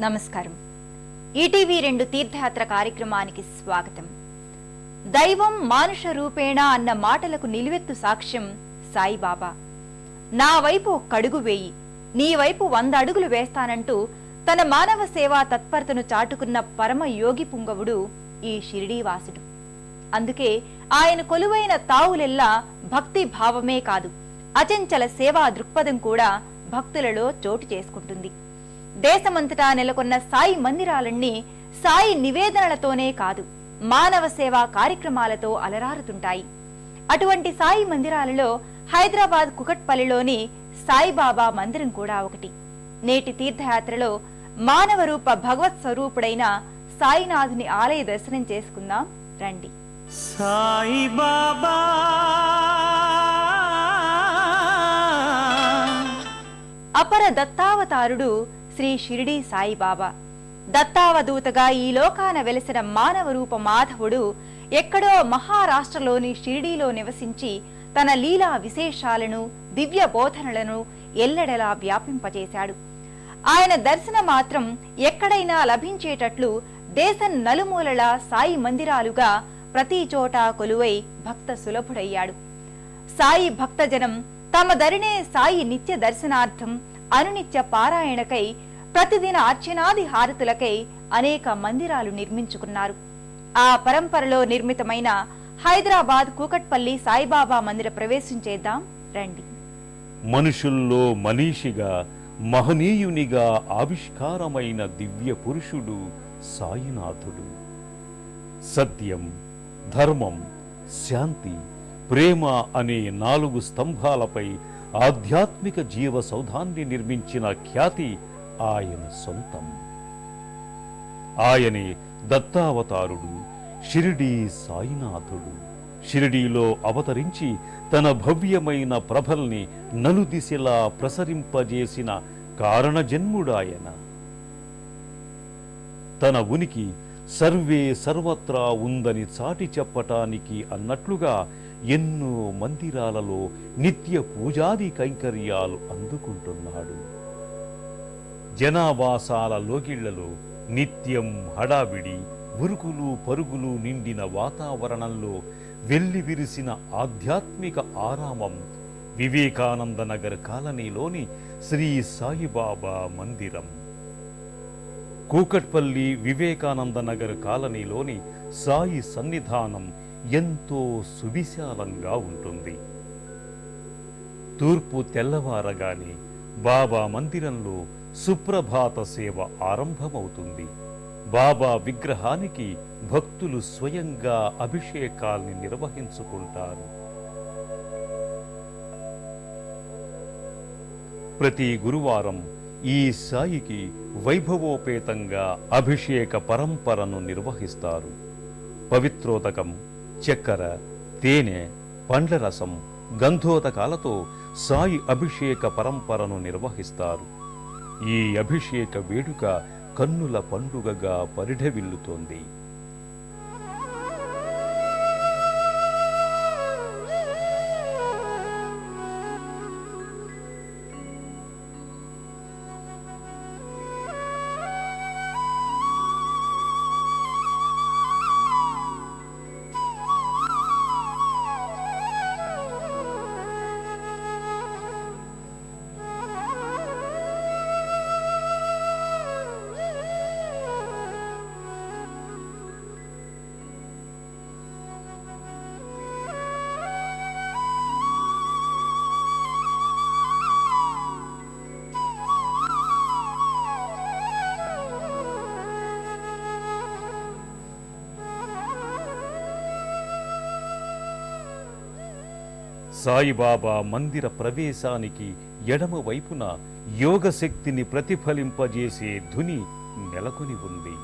నమస్కారం. ఈటీవీ రెండు తీర్థయాత్ర కార్యక్రమానికి స్వాగతం. దైవం మానుష రూపేణ అన్న మాటలకు నిలువెత్తు సాక్ష్యం సాయిబాబా. నా వైపు కడుగు వేయి నీ వైపు వంద అడుగులు వేస్తానంటూ తన మానవ సేవా తత్పరతను చాటుకున్న పరమ యోగి పుంగవుడు ఈ షిరిడీవాసుడు అందుకే ఆయన కొలువైన తావులెల్లా భక్తి భావమే కాదు అచంచల సేవా దృక్పథం కూడా భక్తులలో చోటు చేసుకుంటుంది. దేశమంతటా నెలకొన్న సాయి మందిరాలన్నీ సాయి నివేదనలతోనే కాదు మానవ సేవా కార్యక్రమాలతో అలరారుతుంటాయి. అటువంటి సాయి మందిరాలలో హైదరాబాద్ కుకట్పల్లిలోని సాయిబాబా మందిరం కూడా ఒకటి. నేటి తీర్థయాత్రలో మానవ రూప భగవత్ స్వరూపుడైన సాయినాథుని ఆలయ దర్శనం చేసుకుందాం రండి. సాయి అపర దత్తావతారుడు శ్రీ షిరిడి సాయిబాబా. దత్తావధూతగా ఈ లోకాన వెలసిన మానవ రూప మాధవుడు ఎక్కడో మహారాష్ట్రలోని షిరిడీలో నివసించి తన లీలా విశేషాలను దివ్య బోధనలను ఎల్లెడలా వ్యాపింపజేశాడు. ఆయన దర్శన మాత్రం ఎక్కడైనా లభించేటట్లు దేశం నలుమూలల సాయి మందిరాలుగా ప్రతి చోటా కొలువై భక్త సులభుడయ్యాడు. సాయి భక్తజనం తమ దరినే సాయి నిత్య దర్శనార్థం అనునిత్య పారాయణకై ప్రతిదిన అర్చనాది హారతులకై అనేక మందిరాలు నిర్మించుకున్నారు. ఆ పరంపరలో నిర్మితమైన హైదరాబాద్ కూకట్పల్లి సాయిబాబా మందిర ప్రవేశించేద్దాం. రండి. మనుషుల్లో మనీషిగా మహనీయునిగా ఆవిష్కారమైన దివ్య పురుషుడు సాయినాథుడు. సత్యం ధర్మం శాంతి ప్రేమ అనే నాలుగు స్తంభాలపై ఆధ్యాత్మిక జీవ సౌధాన్ని నిర్మించిన ఖ్యాతి ఆయన సొంతం. ఆయనే దత్తావతారుడు షిరిడీ సాయినాథుడు. షిరిడీలో అవతరించి తన భవ్యమైన ప్రభల్ని నలుదిశలా ప్రసరింపజేసిన కారణజన్ముడాయన. తన ఉనికి సర్వే సర్వత్రా ఉందని చాటి చెప్పటానికి అన్నట్లుగా ఎన్నో మందిరాలలో నిత్య పూజాది కైంకర్యాలు అందుకుంటున్నాడు. జనావాసాల లోగిళ్ళలో నిత్యం హడావిడి ఉరుకులు పరుగులు నిండిన వాతావరణంలో వెల్లి విరిసిన ఆధ్యాత్మిక ఆరామం వివేకానంద నగర్ కాలనీలోని శ్రీ సాయిబాబా మందిరం. కూకట్పల్లి వివేకానంద నగర్ కాలనీలోని సాయి సన్నిధానం ఎంతో సువిశాలంగా ఉంటుంది. తూర్పు తెల్లవారగానే బాబా మందిరంలో సుప్రభాత సేవ ఆరంభమవుతుంది. బాబా విగ్రహానికి భక్తులు స్వయంగా అభిషేకాల్ని నిర్వహించుకుంటారు. ప్రతి గురువారం ఈ సాయికి వైభవోపేతంగా అభిషేక పరంపరను నిర్వహిస్తారు. పవిత్రోదకం చక్కెర తేనె పండ్ల రసం గంధోదకాలతో సాయి అభిషేక పరంపరను నిర్వహిస్తారు. ఈ అభిషేక వేడుక కన్నుల పండుగగా పరిఢవిల్లుతోంది. సాయిబాబా మందిర ప్రవేశానికి ఎడమ వైపున యోగ శక్తిని ప్రతిఫలింపజేసే ధుని నెలకొని ఉంది.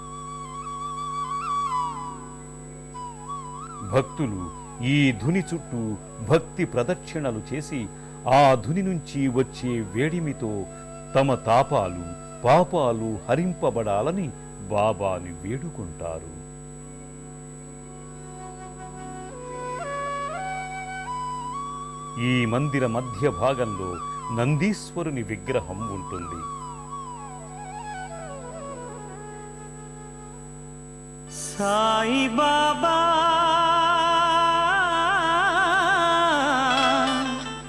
భక్తులు ఈ ధుని చుట్టూ భక్తి ప్రదక్షిణలు చేసి ఆ ధుని నుంచి వచ్చే వేడిమితో తమ తాపాలు పాపాలు హరింపబడాలని బాబాని వేడుకుంటారు. ఈ మందిర మధ్య భాగంలో నందీశ్వరుని విగ్రహం ఉంటుంది. సాయిబాబా